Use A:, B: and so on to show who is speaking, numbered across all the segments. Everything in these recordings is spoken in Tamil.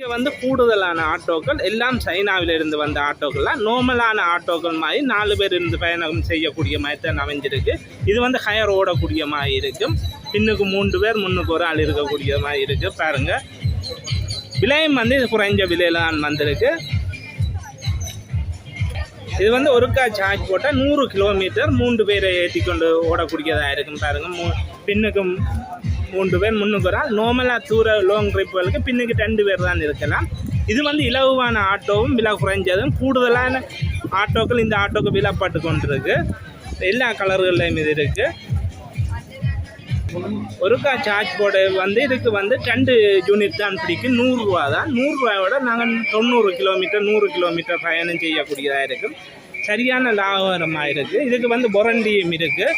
A: இங்கே வந்து கூடுதலான ஆட்டோக்கள் எல்லாம் சைனாவிலிருந்து வந்த ஆட்டோக்கள்லாம் நார்மலான ஆட்டோக்கள் மாதிரி நாலு பேர் இருந்து பயணம் செய்யக்கூடிய மாதிரி தான் அமைஞ்சிருக்கு. இது வந்து ஹையர் ஓடக்கூடிய மாதிரி இருக்கும். பின்னுக்கு மூன்று பேர் முன்னுக்கு ஒரு ஆள் இருக்கக்கூடிய மாதிரி இருக்குது பாருங்கள் விலையும் வந்து இது குறைஞ்ச விலையில தான் வந்திருக்கு. இது வந்து ஒருக்கா சார்ஜ் போட்டால் நூறு கிலோமீட்டர் மூன்று பேரை ஏற்றி கொண்டு ஓடக்கூடியதாக இருக்கும். பாருங்கள் மூ பின்னுக்கு மூன்று பேர் முன்னுக்கு ஒரு ஆள் நார்மலாக தூர லாங் ட்ரிப்புகளுக்கு பின்னுக்கு ரெண்டு பேர் தான் இருக்கலாம். இது வந்து இலவான ஆட்டோவும் விலை குறைஞ்சதும் கூடுதலான ஆட்டோக்கள் இந்த ஆட்டோக்கு விலைப்பட்டு கொண்டிருக்கு. எல்லா கலர்கள்லையும் இது இருக்குது ஒருக்கா சார்ஜ் போர்டு வந்து இதுக்கு வந்து ரெண்டு யூனிட் தான் பிடிக்கும். நூறுரூவா தான். நூறுரூவாயோட நாங்கள் தொண்ணூறு கிலோமீட்டர் நூறு கிலோமீட்டர் பயணம் செய்யக்கூடியதாக இருக்கும். சரியான லாபகரமாக இருக்குது இதுக்கு வந்து பொரண்டியும் இருக்குது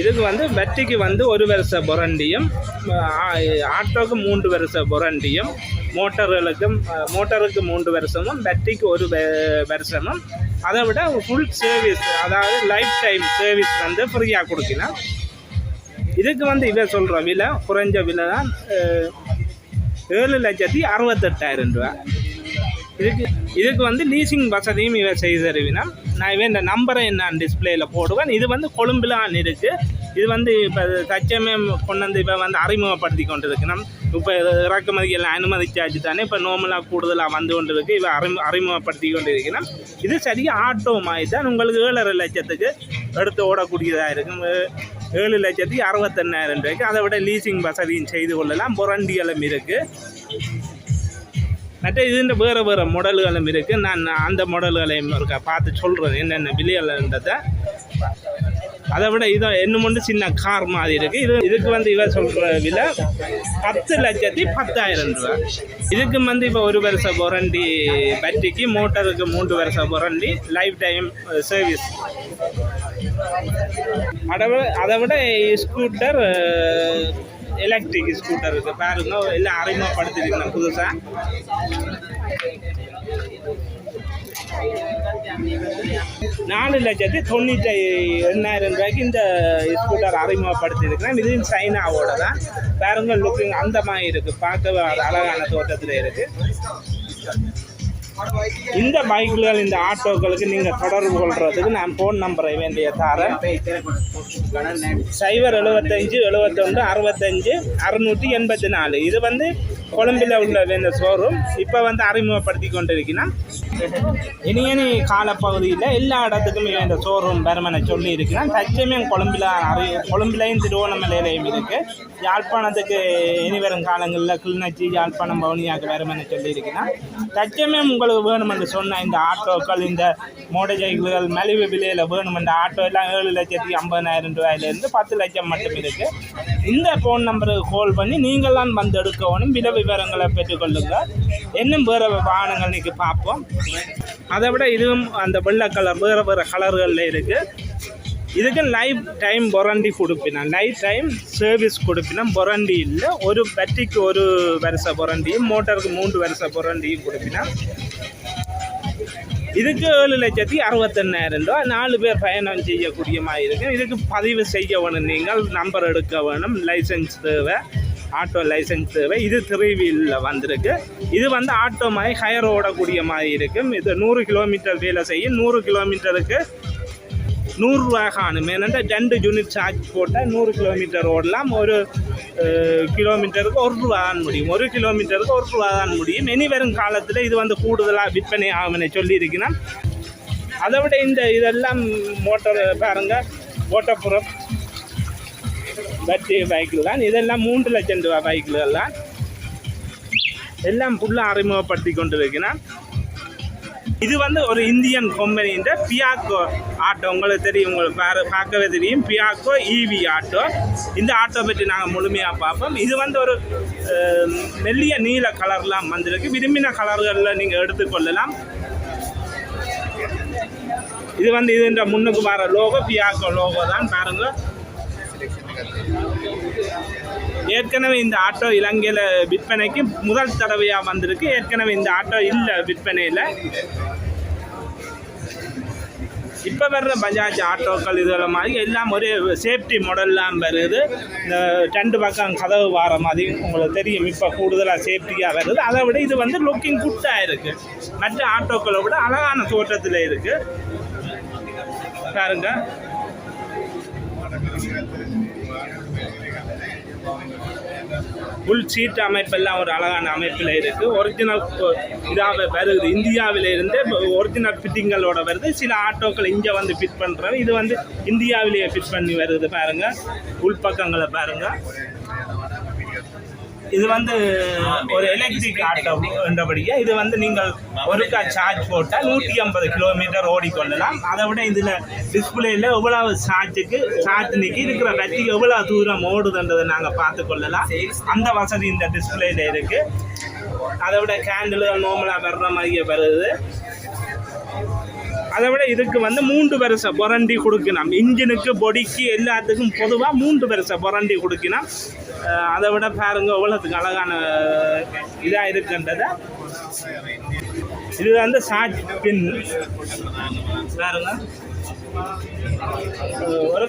A: இதுக்கு வந்து வெற்றிக்கு வந்து ஒரு வருஷ பொரண்டியும் ஆட்டோக்கு மூன்று வருஷ பொரண்டியும் மோட்டர்களுக்கும் மோட்டருக்கு மூன்று வருஷமும் பேட்டரிக்கு ஒரு வருஷமும். அதை விட ஃபுல் சர்வீஸ் அதாவது லைஃப் டைம் சர்வீஸ் வந்து ஃப்ரீயாக கொடுக்கலாம் இதுக்கு வந்து இவன் சொல்கிற விலை குறைஞ்ச விலை தான் ஏழு லட்சத்தி அறுபத்தெட்டாயிரம் ரூபா இதுக்கு இதுக்கு வந்து லீசிங் வசதியும் இவன் செய்து தருவினா நான் இவன் இந்த நம்பரை நான் டிஸ்பிளேயில் போடுவேன். இது வந்து கொழும்பில் இருக்குது இது வந்து இப்போ தச்சமே கொண்டு வந்து இப்போ வந்து அறிமுகப்படுத்தி கொண்டு இருக்கு நம் இப்போ இறக்குமதி எல்லாம் அனுமதிச்சாச்சு தானே. இப்போ நோமலாக கூடுதலாக வந்து கொண்டு இருக்குது இவன் அறிமு அறிமுகப்படுத்தி கொண்டு இருக்கணும் இது சரியாக ஆட்டோ மாதிரி தான். உங்களுக்கு ஏழரை லட்சத்துக்கு எடுத்து ஓடக்கூடியதாக இருக்கும். ஏழு லட்சத்தி அறுபத்தெண்ணாயிரம் ரூபாய்க்கு. அதை விட லீசிங் வசதியும் செய்து கொள்ளலாம். புரண்டிகளும் இருக்குது மற்ற இதுன்ற வேறு வேறு மாடல்களும் இருக்குது நான் அந்த மாடல்களையும் இருக்க பார்த்து சொல்கிறேன் என்னென்ன விலைகள்ன்றதை அதை விட இது இன்னும் ஒன்று சின்ன கார் மாதிரி இருக்குது இது இதுக்கு வந்து இவ சொல்கிற விலை பத்து லட்சத்தி பத்தாயிரம் ரூபா. இதுக்கு வந்து இப்போ ஒரு வருஷ வாரண்டி பேட்டரிக்கு மோட்டருக்கு மூன்று வருஷ வாரண்டி லைஃப் டைம் சர்வீஸ் அதை விட அதை விட ஸ்கூட்டர் எலக்ட்ரிக் ஸ்கூட்டர் இருக்குது பாருங்க எல்லாம் அறிமுகப்படுத்திருக்கேன் புதுசாக நாலு லட்சத்தி தொண்ணூற்றி எண்ணாயிரம் ரூபாய்க்கு இந்த ஸ்கூட்டர் அறிமுகப்படுத்தியிருக்கிறேன். இதுவும் சைனாவோட தான். பாருங்க லுக்கிங் அந்த மாதிரி இருக்குது பார்க்க அழகான தோட்டத்தில் இருக்குது இந்த பைக்குகள் இந்த ஆட்டோக்களுக்கு நீங்கள் தொடர்பு கொள்றதுக்கு நான் ஃபோன் நம்பரை வேண்டிய தரேன். சைபர் எழுபத்தஞ்சு எழுபத்தொன்று அறுபத்தஞ்சு அறுநூற்றி எண்பத்தி நாலு. இது வந்து கொழும்பில் உள்ள இந்த ஷோரூம் இப்போ வந்து அறிமுகப்படுத்தி கொண்டிருக்கிறேன். இனி இனி காலப்பகுதியில் எல்லா இடத்துக்கும் இந்த ஷோரூம் வருமனை சொல்லி இருக்கிறேன் தச்சமயம் கொழும்பில் அறி கொழும்பிலையும் திருவோணமலையிலையும் இருக்குது யாழ்ப்பாணத்துக்கு இனி வரும் காலங்களில் கிளிநொச்சி யாழ்ப்பாணம் பவுனியாவுக்கு வருமனை சொல்லி இருக்கிறேன் தச்சமயம் உங்களுக்கு வேணுமென்று சொன்ன இந்த ஆட்டோக்கள் இந்த மோட்டர் சைக்கிள்கள் மலிவு விலையில் வேணுமென்ற ஆட்டோ எல்லாம் ஏழு லட்சத்தி ஐம்பதாயிரம் ரூபாயிலேருந்து பத்து லட்சம் மட்டும் இருக்குது இந்த ஃபோன் நம்பருக்கு கால் பண்ணி நீங்களாம் வந்து எடுக்கணும். விலை விவரங்களை பெற்றுக்கொள்ளுங்கள் இன்னும் வேறு வாகனங்கள் இன்றைக்கி பார்ப்போம். அதை விட இதுவும் அந்த வெள்ளை கலர் வேறு வேறு கலர்களில் இருக்குது இதுக்கு லைஃப் டைம் பொரண்டி கொடுப்பினா லைஃப் டைம் சர்வீஸ் கொடுப்பினா பொரண்டி இல்லை. ஒரு பேட்டரிக்கு ஒரு வருஷ பொரண்டியும் மோட்டருக்கு மூன்று வருஷ பொரண்டியும் கொடுப்பினா. இதுக்கு ஏழு லட்சத்தி அறுபத்தெண்ணாயிரம் ரூபா நாலு பேர் பயணம் செய்யக்கூடிய மாதிரி இருக்கும். இதுக்கு பதிவு செய்ய வேணும். நீங்கள் நம்பர் எடுக்க வேணும். லைசன்ஸ் தேவை. ஆட்டோ லைசன்ஸ் தேவை. இது திருவியில் வந்திருக்கு. இது வந்து ஆட்டோ மாதிரி ஹையர் ஓடக்கூடிய மாதிரி இருக்கும் இது நூறு கிலோமீட்டர் வேலை செய்யும். நூறு கிலோமீட்டருக்கு நூறுரூவா காணும். ஏன்னா ரெண்டு யூனிட் சார்ஜ் போட்டால் நூறு கிலோமீட்டர் ஓடலாம். ஒரு கிலோமீட்டருக்கு ஒரு ரூபா தான் முடியும். ஒரு கிலோமீட்டருக்கு ஒரு ரூபா தான் முடியும். இனி வரும் காலத்தில் இது வந்து கூடுதலாக விற்பனை ஆகும்னு சொல்லியிருக்கிறேன். அதை விட இந்த இதெல்லாம் மோட்டர் பாருங்க ஓட்டப்புறம் பேட்டரி பைக்கில் தான் இதெல்லாம் மூன்று லட்சம் ரூபா பைக்கில் தான் எல்லாம் ஃபுல்லாக அறிமுகப்படுத்தி கொண்டு இருக்கிறேன் இது வந்து ஒரு இந்தியன் கம்பெனின்ற பியாக்கோ ஆட்டோ உங்களுக்கு தெரியும் உங்களுக்கு வேறு பார்க்கவே தெரியும். பியாக்கோ இவி ஆட்டோ இந்த ஆட்டோ பற்றி நாங்கள் முழுமையாக பார்ப்போம். இது வந்து ஒரு மெல்லிய நீல கலர்லாம் வந்திருக்கு. விரும்பின கலர்களில் நீங்கள் எடுத்துக்கொள்ளலாம் இது வந்து இதுன்ற முன்னுக்கு வர லோகோ பியாக்கோ லோகோ தான். பாருங்கள் ஏற்கனவே இந்த ஆட்டோ இலங்கையில் விற்பனைக்கு முதல் தடவையாக வந்திருக்கு. ஏற்கனவே இந்த ஆட்டோ இல்லை விற்பனையில். இப்போ வர்ற பஜாஜ் ஆட்டோக்கள் இதில் மாதிரி எல்லாம் ஒரே சேஃப்டி மாடல்லாம் வருது. இந்த ரெண்டு பக்கம் கதவு வார மாதிரி உங்களுக்கு தெரியும். இப்போ கூடுதலாக சேஃப்டியாக வருது. அதை விட இது வந்து லுக்கிங் குட்டாக இருக்குது மற்ற ஆட்டோக்களை விட அழகான தோற்றத்தில் இருக்குது பாருங்க. புல் சீட் அமைப்பெல்லாம் ஒரு அழகான அமைப்பில் இருக்குது ஒரிஜினல் இதாக வருது. இந்தியாவில இருந்து ஒரிஜினல் ஃபிட்டிங்களோட வருது. சில ஆட்டோக்கள் இங்கே வந்து ஃபிட் பண்ணுறாங்க இது வந்து இந்தியாவிலேயே ஃபிட் பண்ணி வருது பாருங்கள் உள்பக்கங்களை பாருங்க. இது வந்து ஒரு எலக்ட்ரிக் ஆட்டோ என்றபடியே இது வந்து நீங்கள் ஒருக்கா சார்ஜ் போட்டால் நூற்றி ஐம்பது கிலோமீட்டர் ஓடிக்கொள்ளலாம். அதை விட இதில் டிஸ்பிளேயில் எவ்வளவு சார்ஜுக்கு சார்ஜ் நிற்கி இருக்கிற பேட்டரி எவ்வளோ தூரம் ஓடுதுன்றதை நாங்கள் பார்த்து கொள்ளலாம். அந்த வசதி இந்த டிஸ்பிளேயில் இருக்குது அதை விட கேண்டில் நார்மலாக வர்ற மாதிரியே வருது. அதை விட இதுக்கு வந்து மூன்று பெருசை பொரண்டி கொடுக்கணும். இன்ஜினுக்கு பொடிக்கு எல்லாத்துக்கும் பொதுவாக மூன்று பெருசை பொரண்டி கொடுக்கணும். அதை விட பாருங்க எவ்வளோத்துக்கு அழகான இதாக இருக்குன்றதை. இது வந்து சாட் பின். பாருங்க. ஒரு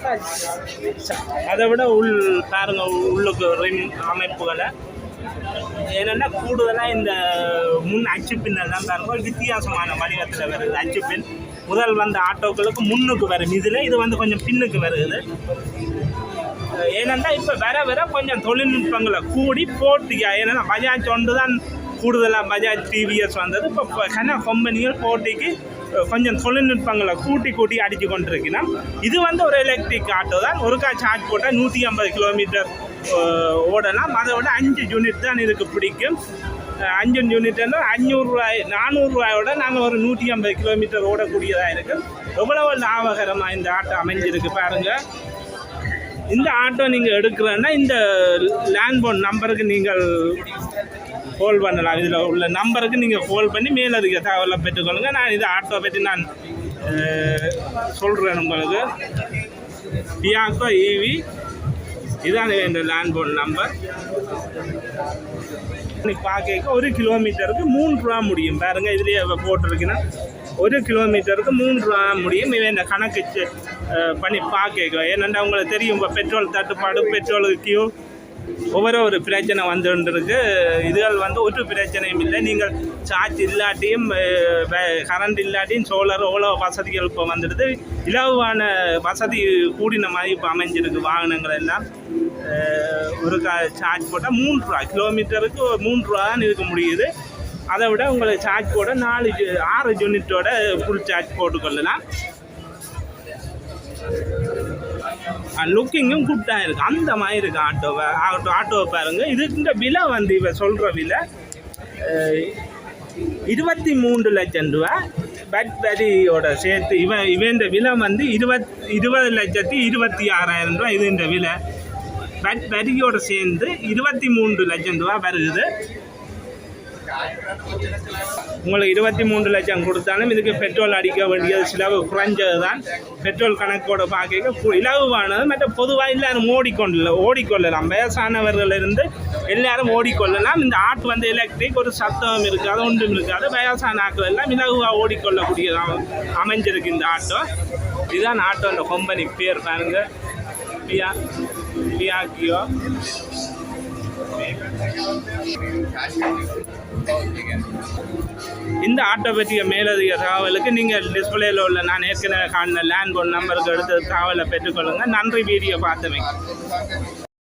A: அதை விட உள் பாருங்க உள்ளுக்கு ரிம் அமைப்புகளை. என்னென்னா கூடுதலாக இந்த முன் அச்சு பின்னெல்லாம் பாருங்க வித்தியாசமான வடிவத்தில் வருது அச்சு பின் முதல் வந்த ஆட்டோக்களுக்கு முன்னுக்கு வரும். இதில் இது வந்து கொஞ்சம் பின்னுக்கு வருது. ஏனென்றால் இப்போ வர வர கொஞ்சம் தொழில்நுட்பங்களை கூடி போட்டியா? ஏன்னா பஜாஜ் ஒன்று தான் கூடுதலாக பஜாஜ் டிவிஎஸ் வந்தது. இப்போ கன கம்பெனிகள் போட்டிக்கு கொஞ்சம் தொழில்நுட்பங்களை கூட்டி கூட்டி அடித்து கொண்டிருக்கணும் இது வந்து ஒரு எலக்ட்ரிக் ஆட்டோ தான். ஒருக்கா சார்ஜ் போட்டால் நூற்றி ஐம்பது கிலோமீட்டர் ஓடலாம். அதை விட அஞ்சு யூனிட் தான் இதுக்கு பிடிக்கும். அஞ்சு யூனிட்னா அஞ்சூறுரூவாய் நானூறுரூவாயோட நாங்கள் ஒரு நூற்றி ஐம்பது கிலோமீட்டர் ஓடக்கூடியதாக இருக்குது எவ்வளவு லாபகரமாக இந்த ஆட்டோ அமைஞ்சிருக்கு பாருங்கள் இந்த ஆட்டோ நீங்கள் எடுக்கிறேன்னா இந்த லேண்ட்போன் நம்பருக்கு நீங்கள் கால் பண்ணலாம். இதில் உள்ள நம்பருக்கு நீங்கள் கால் பண்ணி மேலதிக தகவலை பெற்றுக்கொள்ளுங்க. நான் இது ஆட்டோ பற்றி நான் சொல்கிறேன் உங்களுக்கு. பியாக்கோ ஈவி இதான் இந்த லேண்ட்போன் நம்பர் பார்க்க ஒரு கிலோமீட்டருக்கு மூணு ரூபா முடியும். பாருங்க இதுலேயே போட்டிருக்குன்னா ஒரு கிலோமீட்டருக்கு மூணு ரூபா முடியும். இவன் இந்த கணக்கு செ- பண்ணி பார்க்க ஏன்னா உங்களுக்கு தெரியும் இப்போ பெட்ரோல் தட்டுப்பாடு பெட்ரோலுக்கு கியூ ஒவ்வொரு ஒரு பிரச்சனை வந்துருக்கு இதுகள் வந்து ஒரு பிரச்சனையும் இல்லை. நீங்கள் சார்ஜ் இல்லாட்டியும் கரண்ட் இல்லாட்டியும் சோலார் எவ்வளோ வசதிகள் இப்போ வந்துடுது. இலவான வசதி கூடின மாதிரி இப்போ அமைஞ்சிருக்கு வாகனங்கள் எல்லாம். ஒரு க சார்ஜ் போட்டால் மூணு ரூபா கிலோமீட்டருக்கு மூன்று ரூபா தான் இருக்க முடியுது. அதை விட உங்களுக்கு சார்ஜ் போட நாலு ஆறு யூனிட்டோட ஃபுல் சார்ஜ் போட்டுக்கொள்ளலாம். லுக்கிங்கும் குட்டாக இருக்குது அந்த மாதிரி இருக்குது ஆட்டோவை ஆட்டோ ஆட்டோவை பாருங்கள் இதுக்கு விலை வந்து இவ சொல்கிற விலை இருபத்தி மூன்று லட்சம் ரூபா. பேட்டரியோட சேர்த்து இவன் இவன் விலை வந்து இருபத் இருபது லட்சத்தி இருபத்தி ஆறாயிரம் ரூபா. இது இந்த விலை. பேட்டரியோட சேர்ந்து இருபத்தி மூன்று லட்சம் ரூபா வருது உங்களுக்கு இருபத்தி மூன்று லட்சம் கொடுத்தாலும் இதுக்கு பெட்ரோல் அடிக்க வேண்டியது செலவு குறைஞ்சது தான் பெட்ரோல் கணக்கோட பார்க்க இலகுவானது மற்ற பொதுவாக எல்லாரும் ஓடிக்கொள்ள ஓடிக்கொள்ளலாம். வயசானவர்களிருந்து எல்லாரும் ஓடிக்கொள்ளலாம். இந்த ஆட்டு வந்து எலக்ட்ரிக் ஒரு சத்தம் இருக்காது ஒன்றும் இருக்காது வயசான ஆட்கள் எல்லாம் இலகுவாக ஓடிக்கொள்ளக்கூடியதாக அமைஞ்சிருக்கு இந்த ஆட்டோ. இதுதான் ஆட்டோ அந்த கம்பெனி பேர் பாருங்க. பியா பியாக்கியோ. இந்த ஆட்டோ பற்றிய மேலதிக தகவலுக்கு நீங்கள் டிஸ்பிளேல உள்ள நான் ஏற்கனவே காணின லேண்ட் போன் நம்பருக்கு எடுத்து தகவலை பெற்றுக்கொள்ளுங்கள் நன்றி வீடியோ பார்த்தமைக்கு.